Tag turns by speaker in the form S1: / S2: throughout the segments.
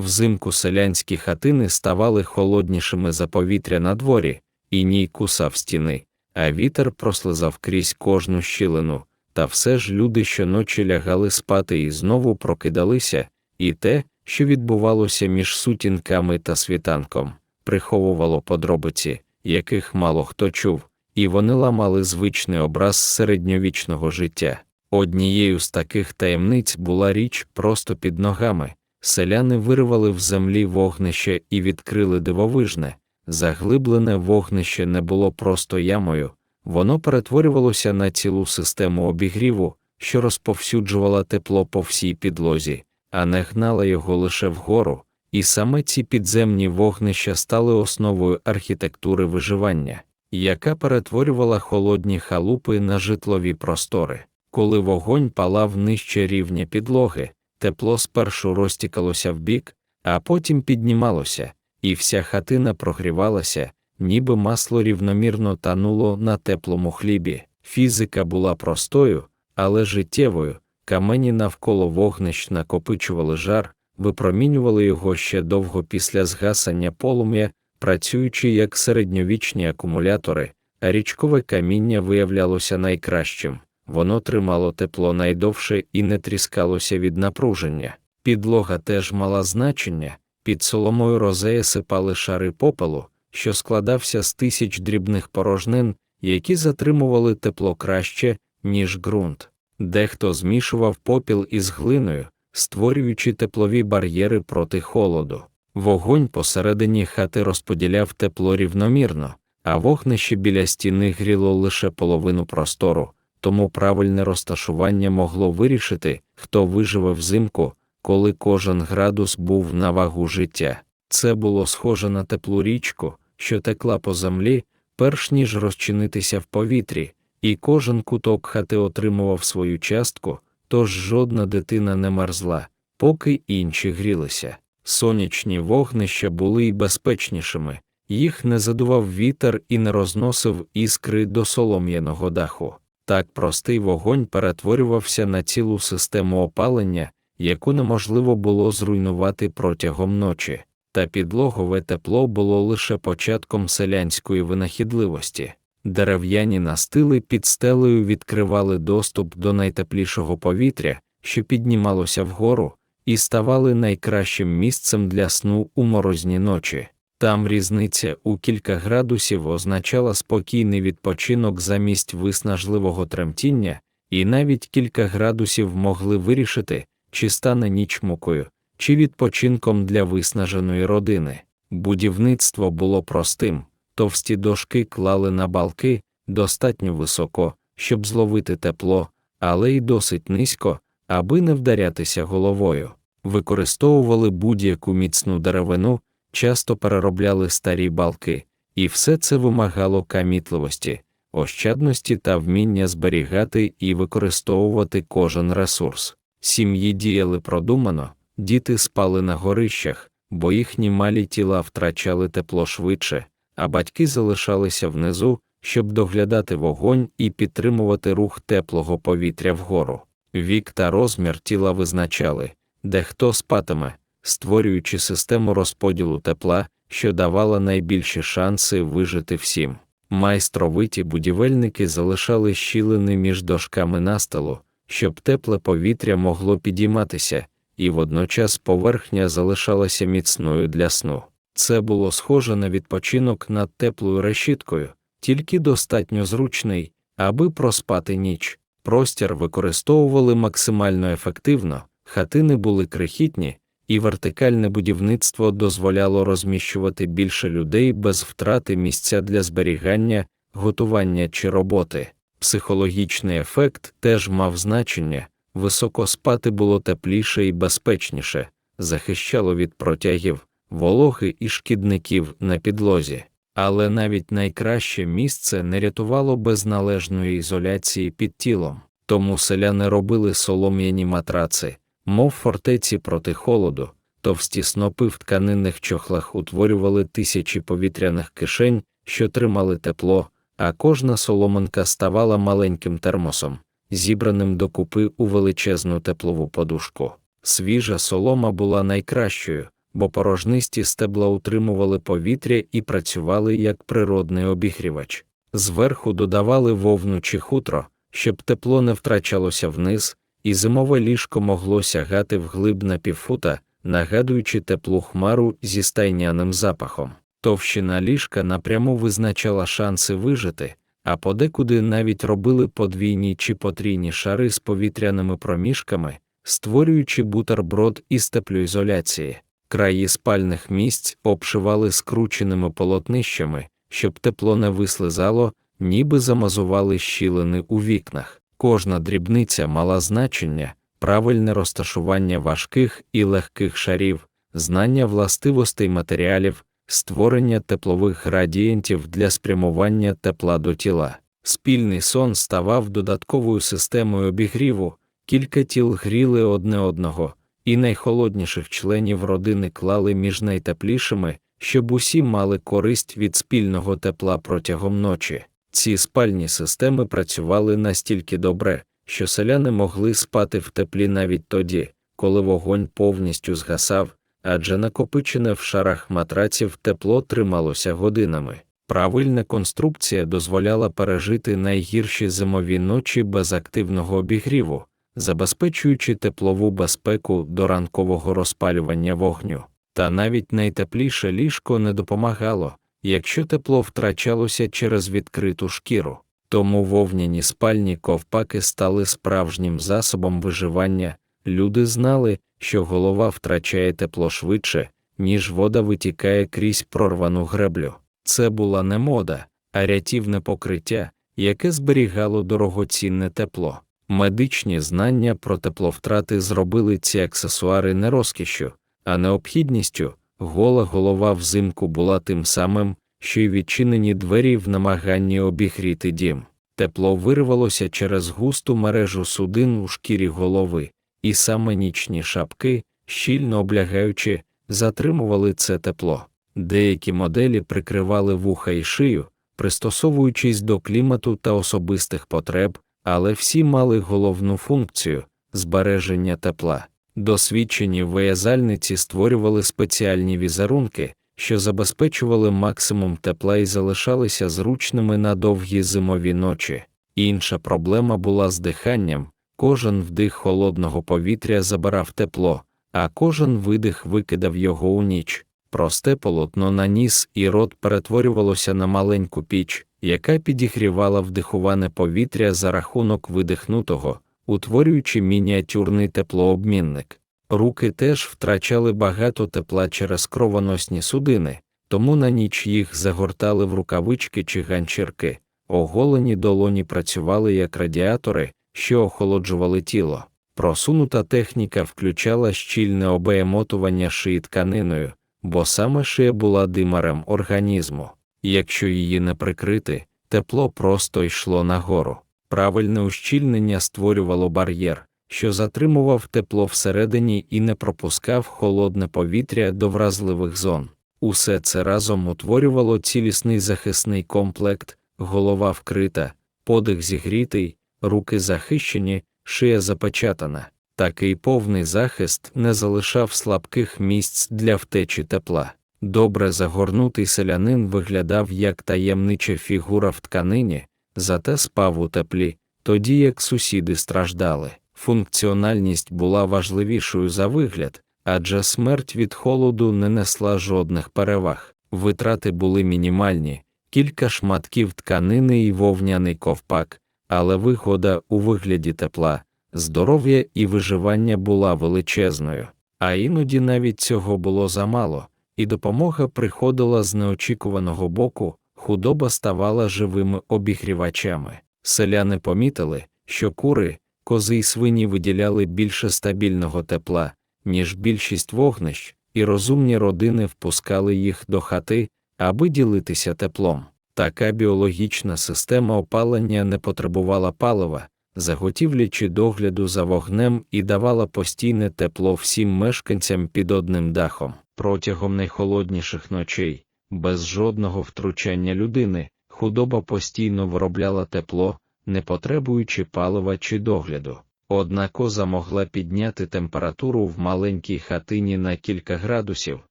S1: Взимку селянські хатини ставали холоднішими за повітря на дворі, і ній кусав стіни, а вітер прослизав крізь кожну щілину, та все ж люди щоночі лягали спати і знову прокидалися, і те, що відбувалося між сутінками та світанком, приховувало подробиці, яких мало хто чув, і вони ламали звичний образ середньовічного життя. Однією з таких таємниць була річ просто під ногами. Селяни вирвали в землі вогнище і відкрили дивовижне. Заглиблене вогнище не було просто ямою, воно перетворювалося на цілу систему обігріву, що розповсюджувала тепло по всій підлозі, а не гнала його лише вгору, і саме ці підземні вогнища стали основою архітектури виживання, яка перетворювала холодні халупи на житлові простори. Коли вогонь палав нижче рівня підлоги, тепло спершу розтікалося вбік, а потім піднімалося, і вся хатина прогрівалася, ніби масло рівномірно тануло на теплому хлібі. Фізика була простою, але життєвою, камені навколо вогнищ накопичували жар, випромінювали його ще довго після згасання полум'я, працюючи як середньовічні акумулятори, а річкове каміння виявлялося найкращим. Воно тримало тепло найдовше і не тріскалося від напруження. Підлога теж мала значення, під соломою розеї сипали шари попелу, що складався з тисяч дрібних порожнин, які затримували тепло краще, ніж ґрунт. Дехто змішував попіл із глиною, створюючи теплові бар'єри проти холоду. Вогонь посередині хати розподіляв тепло рівномірно, а вогнище біля стіни гріло лише половину простору тому правильне розташування могло вирішити, хто виживе взимку, коли кожен градус був на вагу життя. Це було схоже на теплу річку, що текла по землі, перш ніж розчинитися в повітрі, і кожен куток хати отримував свою частку, тож жодна дитина не мерзла, поки інші грілися. Сонячні вогнища були й безпечнішими, їх не задував вітер і не розносив іскри до солом'яного даху. Так простий вогонь перетворювався на цілу систему опалення, яку неможливо було зруйнувати протягом ночі, та підлогове тепло було лише початком селянської винахідливості. Дерев'яні настили під стелею відкривали доступ до найтеплішого повітря, що піднімалося вгору, і ставали найкращим місцем для сну у морозні ночі. Там різниця у кілька градусів означала спокійний відпочинок замість виснажливого тремтіння, і навіть кілька градусів могли вирішити, чи стане ніч мукою, чи відпочинком для виснаженої родини. Будівництво було простим, товсті дошки клали на балки достатньо високо, щоб зловити тепло, але й досить низько, аби не вдарятися головою. Використовували будь-яку міцну деревину часто переробляли старі балки, і все це вимагало камітливості, ощадності та вміння зберігати і використовувати кожен ресурс. Сім'ї діяли продумано, діти спали на горищах, бо їхні малі тіла втрачали тепло швидше, а батьки залишалися внизу, щоб доглядати вогонь і підтримувати рух теплого повітря вгору. Вік та розмір тіла визначали, де хто спатиме, створюючи систему розподілу тепла, що давала найбільші шанси вижити всім. Майстровиті будівельники залишали щілини між дошками настилу, щоб тепле повітря могло підійматися, і водночас поверхня залишалася міцною для сну. Це було схоже на відпочинок над теплою решіткою, тільки достатньо зручний, аби проспати ніч. Простір використовували максимально ефективно, хатини були крихітні, і вертикальне будівництво дозволяло розміщувати більше людей без втрати місця для зберігання, готування чи роботи. Психологічний ефект теж мав значення, високо спати було тепліше і безпечніше, захищало від протягів, вологи і шкідників на підлозі. Але навіть найкраще місце не рятувало без належної ізоляції під тілом, тому селяни робили солом'яні матраци, мов фортеці проти холоду, товсті снопи в тканинних чохлах утворювали тисячі повітряних кишень, що тримали тепло, а кожна соломинка ставала маленьким термосом, зібраним докупи у величезну теплову подушку. Свіжа солома була найкращою, бо порожнисті стебла утримували повітря і працювали як природний обігрівач. Зверху додавали вовну чи хутро, щоб тепло не втрачалося вниз, і зимове ліжко могло сягати вглиб на півфута, нагадуючи теплу хмару зі стайняним запахом. Товщина ліжка напряму визначала шанси вижити, а подекуди навіть робили подвійні чи потрійні шари з повітряними проміжками, створюючи бутерброд із теплоізоляції. Краї спальних місць обшивали скрученими полотнищами, щоб тепло не вислизало, ніби замазували щілини у вікнах. Кожна дрібниця мала значення, правильне розташування важких і легких шарів, знання властивостей матеріалів, створення теплових градієнтів для спрямування тепла до тіла. Спільний сон ставав додатковою системою обігріву, кілька тіл гріли одне одного, і найхолодніших членів родини клали між найтеплішими, щоб усі мали користь від спільного тепла протягом ночі. Ці спальні системи працювали настільки добре, що селяни могли спати в теплі навіть тоді, коли вогонь повністю згасав, адже накопичене в шарах матраців тепло трималося годинами. Правильна конструкція дозволяла пережити найгірші зимові ночі без активного обігріву, забезпечуючи теплову безпеку до ранкового розпалювання вогню. Та навіть найтепліше ліжко не допомагало, якщо тепло втрачалося через відкриту шкіру. Тому вовняні спальні ковпаки стали справжнім засобом виживання, люди знали, що голова втрачає тепло швидше, ніж вода витікає крізь прорвану греблю. Це була не мода, а рятівне покриття, яке зберігало дорогоцінне тепло. Медичні знання про тепловтрати зробили ці аксесуари не розкішю, а необхідністю. Гола голова взимку була тим самим, що й відчинені двері в намаганні обігріти дім. Тепло вирвалося через густу мережу судин у шкірі голови, і саме нічні шапки, щільно облягаючи, затримували це тепло. Деякі моделі прикривали вуха і шию, пристосовуючись до клімату та особистих потреб, але всі мали головну функцію збереження тепла. Досвідчені виязальниці створювали спеціальні візерунки, що забезпечували максимум тепла і залишалися зручними на довгі зимові ночі. Інша проблема була з диханням кожен вдих холодного повітря забирав тепло, а кожен видих викидав його у ніч. Просте полотно на ніс і рот перетворювалося на маленьку піч, яка підігрівала вдихуване повітря за рахунок видихнутого, утворюючи мініатюрний теплообмінник. Руки теж втрачали багато тепла через кровоносні судини, тому на ніч їх загортали в рукавички чи ганчірки, оголені долоні працювали як радіатори, що охолоджували тіло. Просунута техніка включала щільне обеємотування шиї тканиною, бо саме шия була димарем організму. Якщо її не прикрити, тепло просто йшло нагору. Правильне ущільнення створювало бар'єр, що затримував тепло всередині і не пропускав холодне повітря до вразливих зон. Усе це разом утворювало цілісний захисний комплект, голова вкрита, подих зігрітий, руки захищені, шия запечатана. Такий повний захист не залишав слабких місць для втечі тепла. Добре загорнутий селянин виглядав як таємнича фігура в тканині, зате спав у теплі, тоді як сусіди страждали. Функціональність була важливішою за вигляд, адже смерть від холоду не несла жодних переваг. Витрати були мінімальні, кілька шматків тканини і вовняний ковпак, але вигода у вигляді тепла, здоров'я і виживання була величезною, а іноді навіть цього було замало, і допомога приходила з неочікуваного боку, худоба ставала живими обігрівачами. Селяни помітили, що кури, кози й свині виділяли більше стабільного тепла, ніж більшість вогнищ, і розумні родини впускали їх до хати, аби ділитися теплом. Така біологічна система опалення не потребувала палива, заготівлі чи догляду за вогнем і давала постійне тепло всім мешканцям під одним дахом. Протягом найхолодніших ночей, без жодного втручання людини, худоба постійно виробляла тепло, не потребуючи палива чи догляду. Одна коза могла підняти температуру в маленькій хатині на кілька градусів,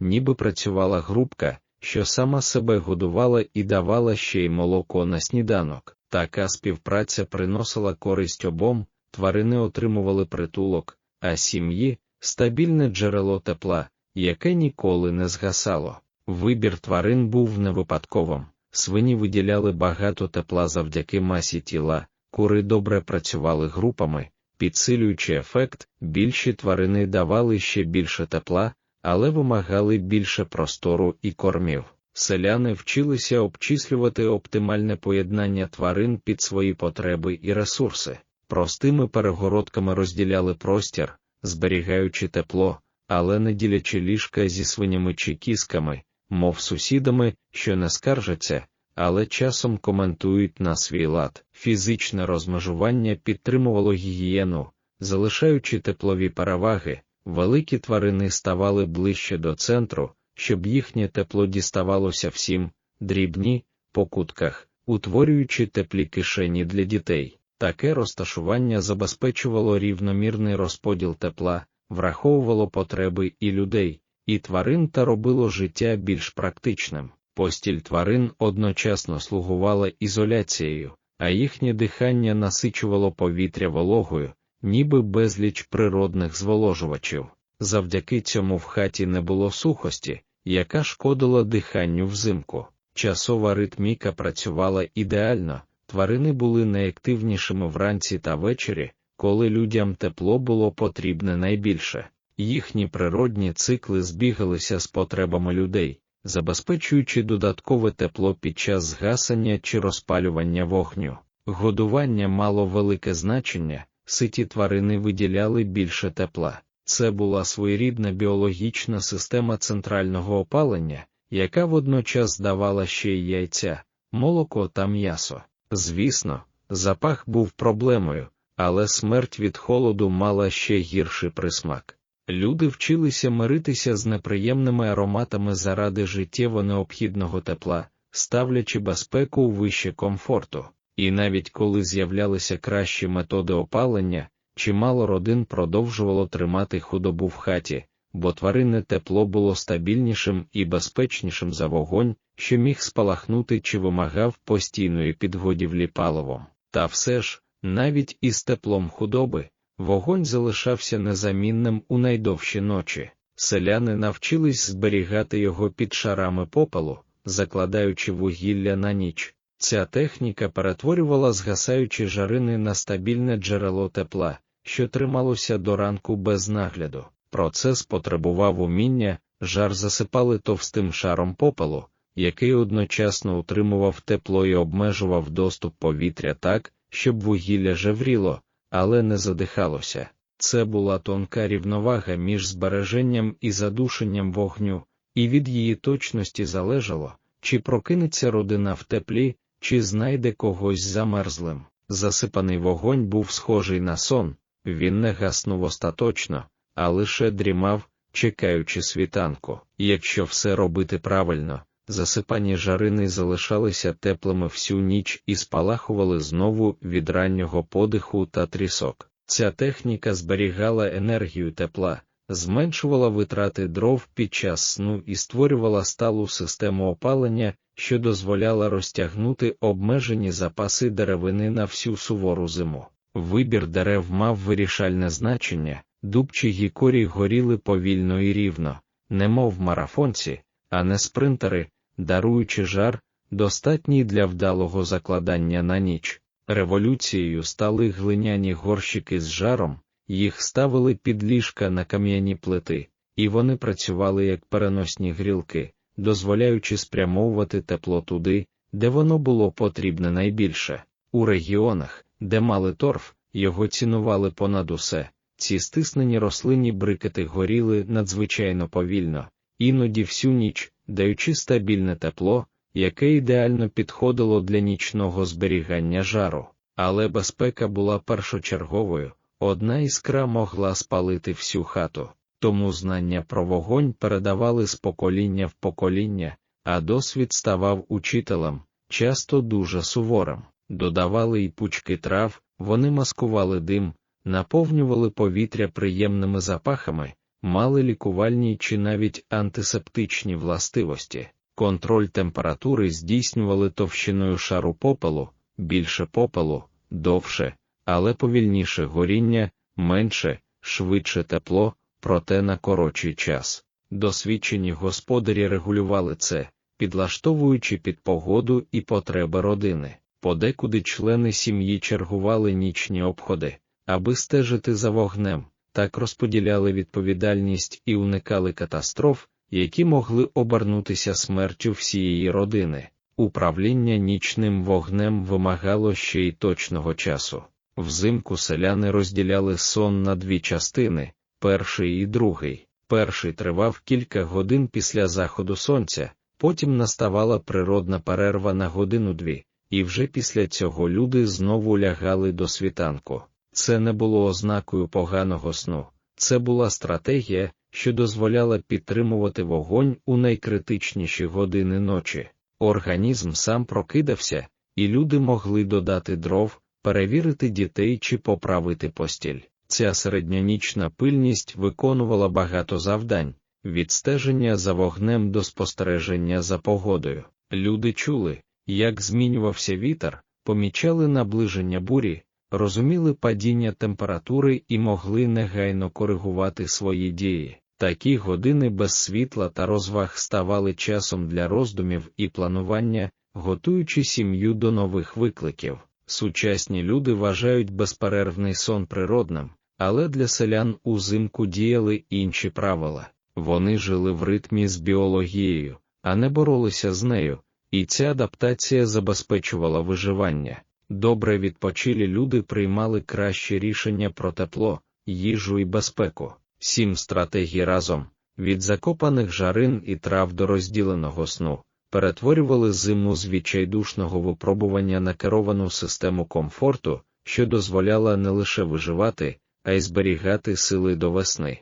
S1: ніби працювала грубка, що сама себе годувала і давала ще й молоко на сніданок. Така співпраця приносила користь обом, тварини отримували притулок, а сім'ї стабільне джерело тепла, яке ніколи не згасало. Вибір тварин був не випадковим. Свині виділяли багато тепла завдяки масі тіла, кури добре працювали групами, підсилюючи ефект, більші тварини давали ще більше тепла, але вимагали більше простору і кормів. Селяни вчилися обчислювати оптимальне поєднання тварин під свої потреби і ресурси, простими перегородками розділяли простір, зберігаючи тепло, але не ділячи ліжка зі свинями чи кісками, мов сусідами, що не скаржаться, але часом коментують на свій лад. Фізичне розмежування підтримувало гігієну, залишаючи теплові переваги, великі тварини ставали ближче до центру, щоб їхнє тепло діставалося всім, дрібні, по кутках, утворюючи теплі кишені для дітей. Таке розташування забезпечувало рівномірний розподіл тепла, враховувало потреби і людей, і тварин та робило життя більш практичним. Постіль тварин одночасно слугувала ізоляцією, а їхнє дихання насичувало повітря вологою, ніби безліч природних зволожувачів. Завдяки цьому в хаті не було сухості, яка шкодила диханню взимку. Часова ритміка працювала ідеально, тварини були найактивнішими вранці та ввечері, коли людям тепло було потрібне найбільше. Їхні природні цикли збігалися з потребами людей, забезпечуючи додаткове тепло під час згасання чи розпалювання вогню. Годування мало велике значення, ситі тварини виділяли більше тепла. Це була своєрідна біологічна система центрального опалення, яка водночас давала ще й яйця, молоко та м'ясо. Звісно, запах був проблемою, але смерть від холоду мала ще гірший присмак. Люди вчилися миритися з неприємними ароматами заради життєво необхідного тепла, ставлячи безпеку вище комфорту. І навіть коли з'являлися кращі методи опалення, чимало родин продовжувало тримати худобу в хаті, бо тваринне тепло було стабільнішим і безпечнішим за вогонь, що міг спалахнути чи вимагав постійної підгодівлі паливом. Та все ж, навіть із теплом худоби, вогонь залишався незамінним у найдовші ночі. Селяни навчились зберігати його під шарами попелу, закладаючи вугілля на ніч. Ця техніка перетворювала згасаючі жарини на стабільне джерело тепла, що трималося до ранку без нагляду. Процес потребував уміння, жар засипали товстим шаром попелу, який одночасно утримував тепло і обмежував доступ повітря так, щоб вугілля жевріло, але не задихалося. Це була тонка рівновага між збереженням і задушенням вогню, і від її точності залежало, чи прокинеться родина в теплі, чи знайде когось замерзлим. Засипаний вогонь був схожий на сон, він не гаснув остаточно, а лише дрімав, чекаючи світанку. Якщо все робити правильно, засипані жарини залишалися теплими всю ніч і спалахували знову від раннього подиху та трісок. Ця техніка зберігала енергію тепла, зменшувала витрати дров під час сну і створювала сталу систему опалення, що дозволяла розтягнути обмежені запаси деревини на всю сувору зиму. Вибір дерев мав вирішальне значення, дуб чи гікорі горіли повільно і рівно, немов марафонці, а не спринтери, даруючи жар, достатній для вдалого закладання на ніч. Революцією стали глиняні горщики з жаром, їх ставили під ліжка на кам'яні плити, і вони працювали як переносні грілки, дозволяючи спрямовувати тепло туди, де воно було потрібне найбільше. У регіонах, де мали торф, його цінували понад усе. Ці стиснені рослинні брикети горіли надзвичайно повільно, іноді всю ніч, даючи стабільне тепло, яке ідеально підходило для нічного зберігання жару. Але безпека була першочерговою, одна іскра могла спалити всю хату, тому знання про вогонь передавали з покоління в покоління, а досвід ставав учителем, часто дуже суворим. Додавали й пучки трав, вони маскували дим, наповнювали повітря приємними запахами, мали лікувальні чи навіть антисептичні властивості. Контроль температури здійснювали товщиною шару попелу, більше попелу, довше, але повільніше горіння, менше, швидше тепло, проте на коротший час. Досвідчені господарі регулювали це, підлаштовуючи під погоду і потреби родини. Подекуди члени сім'ї чергували нічні обходи, аби стежити за вогнем, так розподіляли відповідальність і уникали катастроф, які могли обернутися смертю всієї родини. Управління нічним вогнем вимагало ще й точного часу. Взимку селяни розділяли сон на дві частини перший і другий. Перший тривав кілька годин після заходу сонця, потім наставала природна перерва на годину-дві, і вже після цього люди знову лягали до світанку. Це не було ознакою поганого сну, це була стратегія, що дозволяла підтримувати вогонь у найкритичніші години ночі. Організм сам прокидався, і люди могли додати дров, перевірити дітей чи поправити постіль. Ця середньонічна пильність виконувала багато завдань від стеження за вогнем до спостереження за погодою. Люди чули, як змінювався вітер, помічали наближення бурі, розуміли падіння температури і могли негайно коригувати свої дії. Такі години без світла та розваг ставали часом для роздумів і планування, готуючи сім'ю до нових викликів. Сучасні люди вважають безперервний сон природним, але для селян узимку діяли інші правила. Вони жили в ритмі з біологією, а не боролися з нею, і ця адаптація забезпечувала виживання. Добре відпочилі люди приймали кращі рішення про тепло, їжу і безпеку. Сім стратегій разом від закопаних жарин і трав до розділеного сну перетворювали зиму з відчайдушного випробування на керовану систему комфорту, що дозволяла не лише виживати, а й зберігати сили до весни.